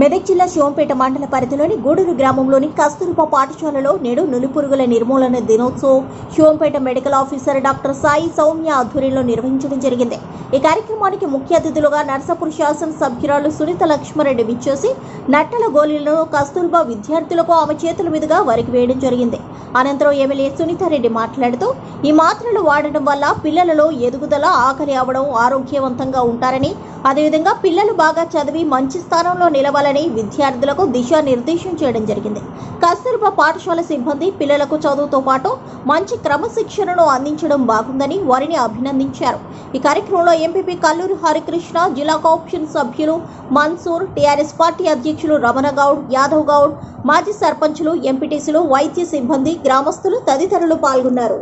మెదక్ జిల్లా శివంపేట మండల పరిధిలోని గూడూరు గ్రామంలోని కస్తూర్బా పాఠశాలలో నేడు నులిపురుగుల నిర్మూలన దినోత్సవం Shivampet medical officer doctor Sai Soumya ఆధ్వర్యంలో నిర్వహించడం జరిగింది. ఈ కార్యక్రమానికి ముఖ్య అతిథులుగా నర్సాపూర్ శాసన సభ్యురాలు సునీత లక్ష్మారెడ్డి విచ్చేసి నట్టల గోళీలను కస్తూర్బా విద్యార్థులకు ఆమె చేతుల మీదుగా వరికి వేయడం జరిగింది. అనంతరం ఎమ్మెల్యే సునీతారెడ్డి మాట్లాడుతూ ఈ మాత్రలు వాడడం వల్ల పిల్లలలో ఎదుగుదల ఆకలి అవడం ఆరోగ్యవంతంగా ఉంటారని అదేవిధంగా పిల్లలు బాగా చదివి మంచి స్థానంలో నిలవాలని విద్యార్థులకు దిశానిర్దేశం చేయడం జరిగింది. కస్తూర్బా పాఠశాల సిబ్బంది పిల్లలకు చదువుతో పాటు మంచి క్రమశిక్షణను అందించడం బాగుందని వారిని అభినందించారు. ఈ కార్యక్రమంలో ఎంపీపీ కల్లూరి హరికృష్ణ జిల్లా కాప్షన్ సభ్యులు మన్సూర్ టీఆర్ఎస్ పార్టీ అధ్యక్షులు రమణ గౌడ్ యాదవ్ గౌడ్ మాజీ సర్పంచులు ఎంపీటీసీలు వైద్య సిబ్బంది గ్రామస్తులు తదితరులు పాల్గొన్నారు.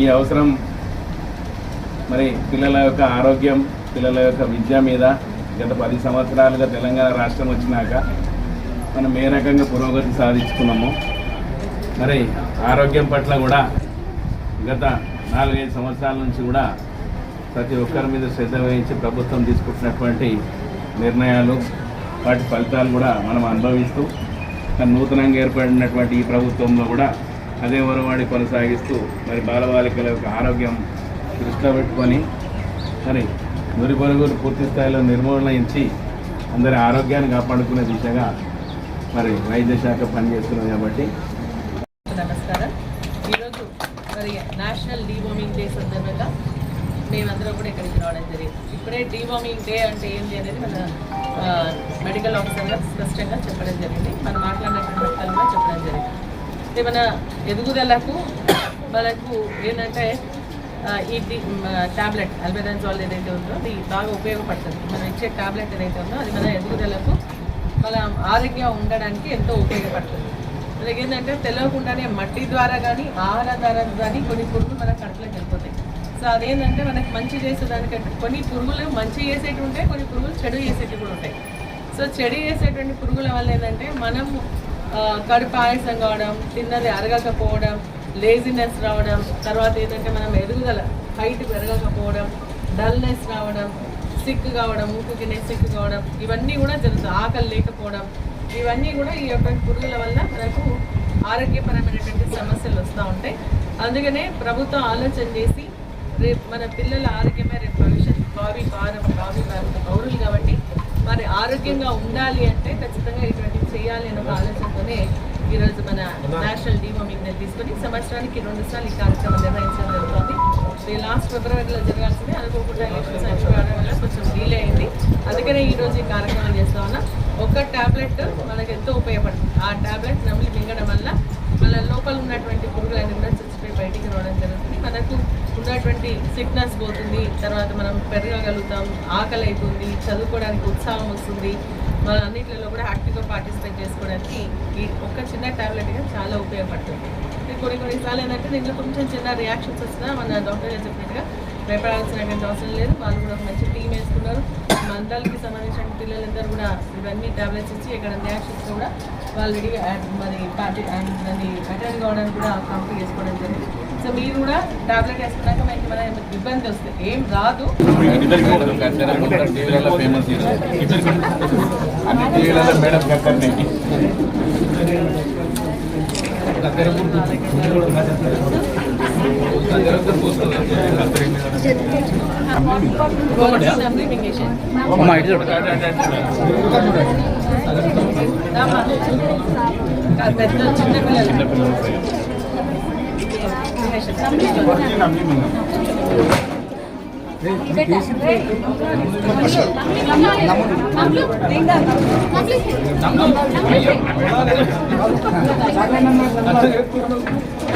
ఈ అవసరం మరి పిల్లల యొక్క ఆరోగ్యం పిల్లల యొక్క విద్య మీద గత పది సంవత్సరాలుగా తెలంగాణ రాష్ట్రం వచ్చినాక మనం ఏ రకంగా పురోగతి సాధించుకున్నాము మరి ఆరోగ్యం పట్ల కూడా గత నాలుగైదు సంవత్సరాల నుంచి కూడా ప్రతి ఒక్కరి మీద శ్రద్ధ వహించి ప్రభుత్వం తీసుకుంటున్నటువంటి నిర్ణయాలు వాటి ఫలితాలు కూడా మనం అనుభవిస్తూ నూతనంగా ఏర్పడినటువంటి ఈ ప్రభుత్వంలో కూడా అదే వరవాడి కొనసాగిస్తూ మరి బాలబాలికల యొక్క ఆరోగ్యం దృష్టిలో పెట్టుకొని మరి మురి పొరుగురు పూర్తి స్థాయిలో నిర్మూలనించి అందరి ఆరోగ్యాన్ని కాపాడుకునే దిశగా మరి వైద్య శాఖ పనిచేస్తున్నాం కాబట్టి. నమస్కారం. ఈరోజు మరి నేషనల్ డీవామింగ్ డే సందర్భంగా మేమందరం కూడా ఇక్కడికి రావడం జరిగింది. ఇప్పుడే డీవామింగ్ డే అంటే ఏంటి అనేది మన మెడికల్ ఆఫీసర్గా స్పష్టంగా చెప్పడం జరిగింది. మనం మాట్లాడినటువంటి వ్యక్తులు చెప్పడం జరిగింది. అంటే మన ఎదుగుదలకు మనకు ఏంటంటే ఈ టాబ్లెట్ అల్బెదాన్జాల్ ఏదైతే ఉందో అది బాగా ఉపయోగపడుతుంది. మనం ఇచ్చే టాబ్లెట్ ఏదైతే ఉందో అది మన ఎదుగుదలకు మన ఆరోగ్యం ఉండడానికి ఎంతో ఉపయోగపడుతుంది. అలాగే ఏంటంటే తెలియకుండానే మట్టి ద్వారా కానీ ఆహార ద్వారా కానీ కొన్ని పురుగులు మన కడుపులోకి వెళ్ళిపోతాయి. సో అదేంటంటే మనకి మంచి చేసేదానికంటే కొన్ని పురుగులు మంచి చేసేటివి ఉంటాయి కొన్ని పురుగులు చెడు చేసేటివి కూడా ఉంటాయి. సో చెడు చేసేటువంటి పురుగుల వల్ల ఏంటంటే మనం కడుపు ఆయాసం కావడం తిన్నది అరగకపోవడం లేజినెస్ రావడం తర్వాత ఏంటంటే మనం ఎదుగుదల హైట్ పెరగకపోవడం డల్నెస్ రావడం సిక్ కావడం ఊపికినే సిక్ కావడం ఇవన్నీ కూడా జరుగుతాయి. ఆకలి లేకపోవడం ఇవన్నీ కూడా ఈ యొక్క పురుగుల వల్ల మనకు ఆరోగ్యపరమైనటువంటి సమస్యలు వస్తూ ఉంటాయి. అందుకనే ప్రభుత్వం ఆలోచన చేసి రేపు మన పిల్లల ఆరోగ్యమే రేపు భవిష్యత్ భావి భారం భావి భారత పౌరులు కాబట్టి మరి ఆరోగ్యంగా ఉండాలి అంటే ఖచ్చితంగా ఇటువంటివి చేయాలి అనే ఒక ఆలోచనతోనే ఈరోజు మన నేషనల్ డీవార్మింగ్ డే తీసుకొని సంవత్సరానికి రెండు సార్లు ఈ కార్యక్రమం నిర్వహించడం జరుగుతుంది. ఇది లాస్ట్ ఫిబ్రవరిలో జరగాల్సింది. అనుకోకుండా ఎలక్షన్స్ అయిపోవడం వల్ల కొంచెం డీలే అయింది. అందుకనే ఈ రోజు ఈ కార్యక్రమం చేస్తా ఉన్నా. ఒక టాబ్లెట్ మనకు ఎంతో ఉపయోగపడుతుంది. ఆ టాబ్లెట్ నమిలి మింగడం వల్ల వాళ్ళ లోపల ఉన్నటువంటి పురుగులన్నీ కూడా చచ్చిపోయి బయటికి రావడం జరుగుతుంది. మనకు ఉన్నటువంటి సిక్నెస్ పోతుంది తర్వాత మనం పెరగగలుగుతాం ఆకలి అవుతుంది చదువుకోవడానికి ఉత్సాహం వస్తుంది. మన అన్నింటిలో కూడా యాక్టివ్గా పార్టిసిపేట్ చేసుకోవడానికి ఈ ఒక్క చిన్న టాబ్లెట్గా చాలా ఉపయోగపడుతుంది. కొన్ని కొన్నిసార్లు ఏంటంటే దీంట్లో కొంచెం చిన్న రియాక్షన్స్ వచ్చినా మన డాక్టర్ చెప్పినట్టుగా భయపడాల్సినటువంటి అవసరం లేదు. వాళ్ళు కూడా ఒక మంచి టీం వేసుకున్నారు. మండలికి సంబంధించిన పిల్లలందరూ కూడా ఇవన్నీ టాబ్లెట్స్ ఇచ్చి ఇక్కడ రియాక్షన్స్ కూడా వాళ్ళు రెడీగా మరి పార్టీ దాన్ని అటెండ్ కావడానికి కూడా కంప్లీట్ చేసుకోవడం జరిగింది. సో మీరు కూడా టాబ్లెట్ వేసుకున్నాక మనకి మన ఇబ్బంది వస్తే ఏం రాదు. ఫేమస్ అన్ని టీవీలలో పెద్ద చిన్న పిల్లలు. మీరు